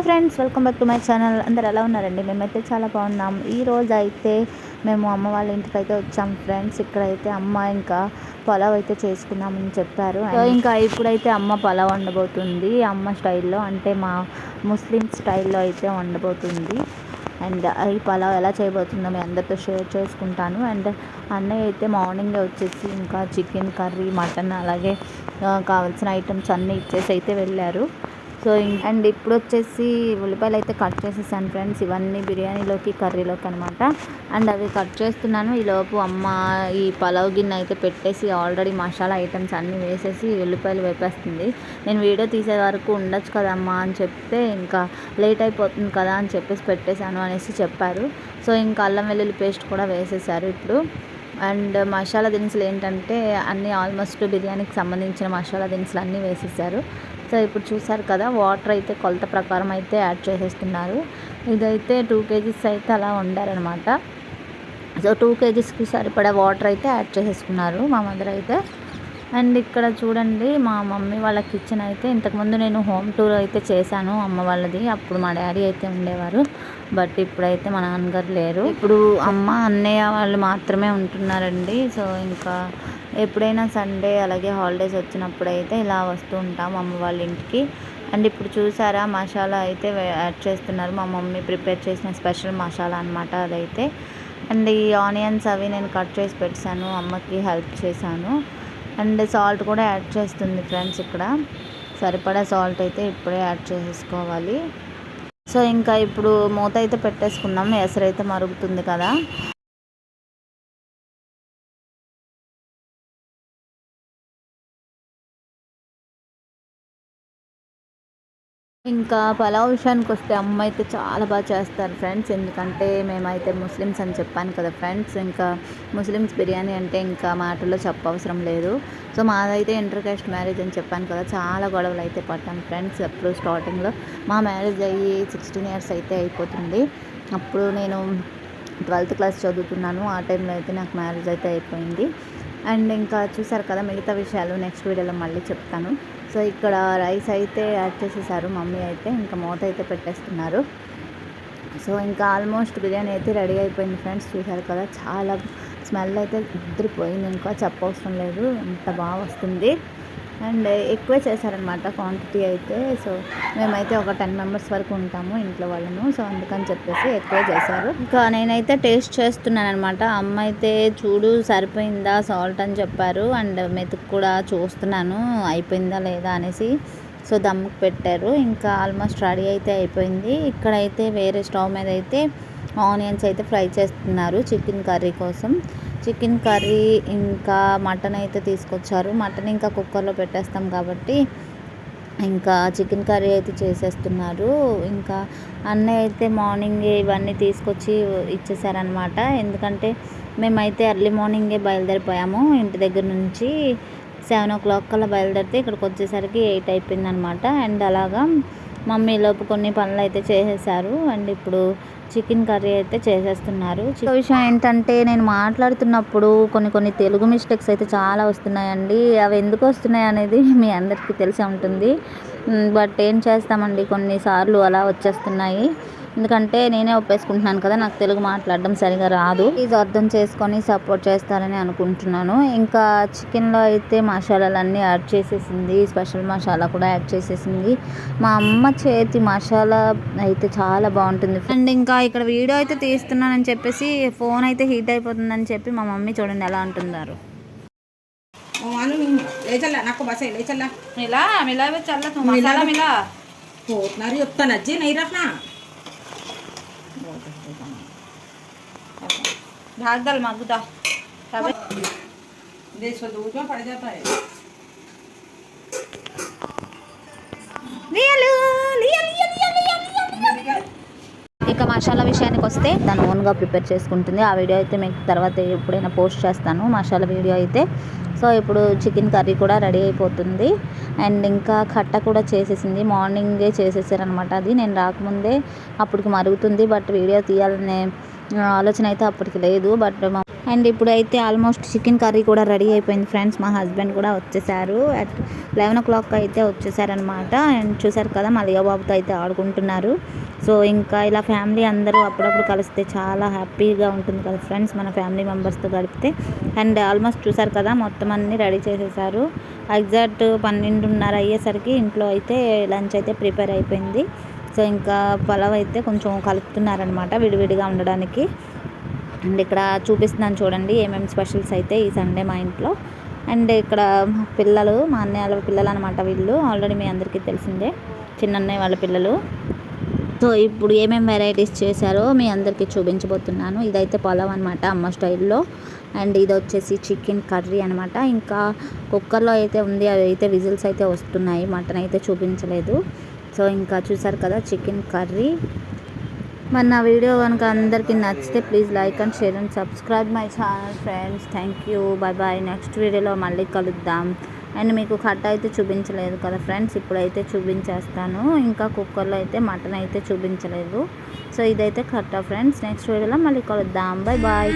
Hi friends welcome back to my channel. అందరు ఎలా ఉన్నారండి? మేమైతే చాలా బాగున్నాం. ఈ రోజు అయితే మేము అమ్మ వాళ్ళ ఇంటికి అయితే వచ్చాం ఫ్రెండ్స్. ఇక్కడైతే అమ్మ ఇంకా పలావ్ అయితే చేసుకుందామని చెప్పారు. ఇంకా ఇప్పుడైతే అమ్మ పలావ్ వండబోతుంది. అమ్మ స్టైల్లో అంటే మా ముస్లిం స్టైల్లో అయితే వండబోతుంది. అండ్ ఈ పలావ్ ఎలా చేయబోతుందో మీ అందరితో షేర్ చేసుకుంటాను. అండ్ అన్నయ్య అయితే మార్నింగ్ వచ్చేసి ఇంకా చికెన్ కర్రీ మటన్ అలాగే కావాల్సిన ఐటమ్స్ అన్నీ ఇచ్చేసి అయితే వెళ్ళారు. సో ఇం- అండ్ ఇప్పుడు వచ్చేసి ఉల్లిపాయలు అయితే కట్ చేసేసాను ఫ్రెండ్స్. ఇవన్నీ బిర్యానీలోకి కర్రీలోకి అనమాట అండ్ అవి కట్ చేస్తున్నాను. ఈలోపు అమ్మ ఈ పలావ్ గిన్నె అయితే పెట్టేసి ఆల్రెడీ మసాలా ఐటమ్స్ అన్నీ వేసేసి ఉల్లిపాయలు వేపేస్తుంది. నేను వీడియో తీసే వరకు ఉండొచ్చు కదమ్మా అని చెప్తే ఇంకా లేట్ అయిపోతుంది కదా అని చెప్పేసి పెట్టేశాను అనేసి చెప్పారు. సో ఇంకా అల్లం వెల్లుల్లి పేస్ట్ కూడా వేసేసారు ఇప్పుడు. అండ్ మసాలా దినుసులు ఏంటంటే అన్నీ ఆల్మోస్ట్ బిర్యానీకి సంబంధించిన మసాలా దినుసులు అన్నీ వేసేసారు. సో ఇప్పుడు చూసారు కదా వాటర్ అయితే కొలత ప్రకారం అయితే యాడ్ చేసేస్తున్నారు. ఇదైతే టూ కేజీస్ అయితే అలా వండారనమాట సో టూ కేజీస్కి సరిపడా వాటర్ అయితే యాడ్ చేసేసుకున్నారు మా మదర్ అయితే. అండ్ ఇక్కడ చూడండి మా మమ్మీ వాళ్ళ కిచెన్ అయితే ఇంతకుముందు నేను హోమ్ టూర్ అయితే చేశాను అమ్మ వాళ్ళది. అప్పుడు మా డాడీ అయితే ఉండేవారు. బట్ ఇప్పుడైతే మా నాన్నగారు లేరు. ఇప్పుడు అమ్మ అన్నయ్య వాళ్ళు మాత్రమే ఉంటున్నారండి. సో ఇంకా ఎప్పుడైనా సండే అలాగే హాలిడేస్ వచ్చినప్పుడు అయితే ఇలా వస్తూ ఉంటాం అమ్మ వాళ్ళ ఇంటికి. అండ్ ఇప్పుడు చూసారా మసాలా అయితే యాడ్ చేస్తున్నారు. మా మమ్మీ ప్రిపేర్ చేసిన స్పెషల్ మసాలా అనమాట అదైతే. అండ్ ఈ ఆనియన్స్ అవి నేను కట్ చేసి పెట్టాను అమ్మకి హెల్ప్ చేశాను. అండ్ సాల్ట్ కూడా యాడ్ చేస్తుంది ఫ్రెండ్స్ ఇక్కడ. సరిపడా సాల్ట్ అయితే ఇప్పుడే యాడ్ చేసుకోవాలి. సో ఇంకా ఇప్పుడు మూత అయితే పెట్టేసుకుందాం ఎసరైతే మరుగుతుంది కదా. ఇంకా పలావ్ విషయానికి వస్తే అమ్మ అయితే చాలా బాగా చేస్తారు ఫ్రెండ్స్. ఎందుకంటే మేమైతే ముస్లిమ్స్ అని చెప్పాను కదా ఫ్రెండ్స్. ఇంకా ముస్లిమ్స్ బిర్యానీ అంటే ఇంకా మాటల్లో చెప్పవసరం లేదు. సో మాదైతే ఇంటర్ కాస్ట్ మ్యారేజ్ అని చెప్పాను కదా చాలా గొడవలు అయితే పట్టాను ఫ్రెండ్స్ అప్పుడు స్టార్టింగ్లో. మా మ్యారేజ్ అయ్యి సిక్స్టీన్ ఇయర్స్ అయితే అయిపోతుంది. అప్పుడు నేను ట్వెల్త్ క్లాస్ చదువుతున్నాను. ఆ టైంలో అయితే నాకు మ్యారేజ్ అయితే అయిపోయింది. అండ్ ఇంకా చూసారు కదా మిగతా విషయాలు నెక్స్ట్ వీడియోలో మళ్ళీ చెప్తాను. సో ఇక్కడ రైస్ అయితే యాడ్ చేసేసారు మమ్మీ అయితే ఇంకా మూత అయితే పెట్టేస్తున్నారు. సో ఇంకా ఆల్మోస్ట్ బిర్యానీ అయితే రెడీ అయిపోయింది ఫ్రెండ్స్ చూశారు కదా చాలా స్మెల్ అయితే ఉద్రిపోయింది. ఇంకా చెప్పవసరం లేదు అంత బాగా వస్తుంది. అండ్ ఎక్కువే చేశారనమాట క్వాంటిటీ అయితే. సో మేమైతే ఒక టెన్ మెంబర్స్ వరకు ఉంటాము ఇంట్లో వాళ్ళను సో అందుకని చెప్పేసి ఎక్కువే చేశారు. ఇంకా నేనైతే టేస్ట్ చేస్తున్నాను అనమాట అమ్మ అయితే చూడు సరిపోయిందా సాల్ట్ అని చెప్పారు. అండ్ మెతుకు కూడా చూస్తున్నాను. అయిపోయిందా లేదా అనేసి. సో దమ్ముకు పెట్టారు. ఇంకా ఆల్మోస్ట్ రెడీ అయితే అయిపోయింది. ఇక్కడైతే వేరే స్టవ్ మీద అయితే ఆనియన్స్ అయితే ఫ్రై చేస్తున్నారు చికెన్ కర్రీ కోసం. చికెన్ కర్రీ ఇంకా మటన్ అయితే తీసుకొచ్చారు. మటన్ ఇంకా కుక్కర్లో పెట్టేస్తాం కాబట్టి ఇంకా చికెన్ కర్రీ అయితే చేసేస్తున్నారు. ఇంకా అన్నయ్య అయితే మార్నింగ్ ఇవన్నీ తీసుకొచ్చి ఇచ్చేసారనమాట ఎందుకంటే మేమైతే ఎర్లీ మార్నింగే బయలుదేరిపోయాము. ఇంటి దగ్గర నుంచి సెవెన్ ఓ క్లాక్ కల్లా బయలుదేరితే ఇక్కడికి వచ్చేసరికి ఎయిట్ అయిపోయిందనమాట అండ్ అలాగా మమ్మీ లోపు కొన్ని పనులు అయితే చేసేసారు. అండ్ ఇప్పుడు చికెన్ కర్రీ అయితే చేసేస్తున్నారు. ఇంకో విషయం ఏంటంటే నేను మాట్లాడుతున్నప్పుడు కొన్ని కొన్ని తెలుగు మిస్టేక్స్ అయితే చాలా వస్తున్నాయండి. అవి ఎందుకు వస్తున్నాయి అనేది మీ అందరికీ తెలిసే ఉంటుంది. బట్ ఏం చేస్తామండి? కొన్నిసార్లు అలా వచ్చేస్తున్నాయి. ఎందుకంటే నేనే ఒప్పేసుకుంటున్నాను కదా నాకు తెలుగు మాట్లాడడం సరిగా రాదు. ఇది అర్థం చేసుకొని సపోర్ట్ చేస్తారని అనుకుంటున్నాను. ఇంకా చికెన్లో అయితే మసాలాలన్నీ యాడ్ చేసేసింది. స్పెషల్ మసాలా కూడా యాడ్ చేసేసింది. మా అమ్మ చేతి మసాలా అయితే చాలా బాగుంటుంది. అండ్ ఇంకా ఇక్కడ వీడియో అయితే తీస్తున్నానని చెప్పేసి ఫోన్ అయితే హీట్ అయిపోతుందని చెప్పి మా మమ్మీ చూడండి ఎలా అంటున్నారు. మిలా మిలా మిలా పోతున్నారు చెప్తాను అజ్జి నైరా मिला बे चल तू मिला मसाला बे- मिला हो उतना रही उतना नज्जे नहीं रखना ढाक दल मगुदा तब देश को दूध में पड़ जाता है ఇక మసాలా విషయానికి వస్తే తను ఓన్గా ప్రిపేర్ చేసుకుంటుంది. ఆ వీడియో అయితే మీకు తర్వాత ఎప్పుడైనా పోస్ట్ చేస్తాను మసాలా వీడియో అయితే. సో ఇప్పుడు చికెన్ కర్రీ కూడా రెడీ అయిపోతుంది. అండ్ ఇంకా కట్ట కూడా చేసేసింది. మార్నింగే చేసేసారనమాట అది. నేను రాకముందే అప్పటికి మరుగుతుంది బట్ వీడియో తీయాలనే ఆలోచన అయితే అప్పటికి లేదు. బట్ అండ్ ఇప్పుడైతే ఆల్మోస్ట్ చికెన్ కర్రీ కూడా రెడీ అయిపోయింది ఫ్రెండ్స్. మా హస్బెండ్ కూడా వచ్చేసారు. అట్ లెవెన్ ఓ క్లాక్ అయితే వచ్చేసారనమాట అండ్ చూసారు కదా మా బాబుతో అయితే ఆడుకుంటున్నారు. సో ఇంకా ఇలా ఫ్యామిలీ అందరూ అప్పుడప్పుడు కలిస్తే చాలా హ్యాపీగా ఉంటుంది కదా ఫ్రెండ్స్ మన ఫ్యామిలీ మెంబర్స్తో గడిపితే అండ్ ఆల్మోస్ట్ చూసారు కదా మొత్తం అన్నీ రెడీ చేసేసారు. ఎగ్జాక్ట్ పన్నెండున్నర అయ్యేసరికి ఇంట్లో అయితే లంచ్ అయితే ప్రిపేర్ అయిపోయింది. సో ఇంకా పలావ్ అయితే కొంచెం కలుపుతున్నారనమాట విడివిడిగా ఉండడానికి. అండ్ ఇక్కడ చూపిస్తున్నాను చూడండి ఏమేమి స్పెషల్స్ అయితే ఈ సండే మా ఇంట్లో. అండ్ ఇక్కడ పిల్లలు మా అన్నయ్య వాళ్ళ పిల్లలు అనమాట వీళ్ళు. ఆల్రెడీ మీ అందరికీ తెలిసిందే చిన్నన్నయ్య వాళ్ళ పిల్లలు. సో ఇప్పుడు ఏమేమి వెరైటీస్ చేశారో మీ అందరికీ చూపించబోతున్నాను. ఇదైతే పొలం అనమాట అమ్మ స్టైల్లో. అండ్ ఇది వచ్చేసి చికెన్ కర్రీ అనమాట ఇంకా కుక్కర్లో అయితే ఉంది అవి అయితే విజిల్స్ అయితే వస్తున్నాయి మటన్ అయితే చూపించలేదు. సో ఇంకా చూసారు కదా చికెన్ కర్రీ. మరి నా వీడియో కనుక అందరికీ నచ్చితే please like and share and subscribe my channel friends. Thank you. Bye bye next వీడియోలో మళ్ళీ కలుద్దాం. అండ్ మీకు కట్ అయితే చూపించలేదు కదా ఫ్రెండ్స్ ఇప్పుడైతే చూపించేస్తాను. ఇంకా కుక్కర్లో అయితే మటన్ అయితే చూపించలేదు. సో ఇదైతే కట్ట ఫ్రెండ్స్ నెక్స్ట్ వీడియోలో మళ్ళీ కలుద్దాం. Bye bye.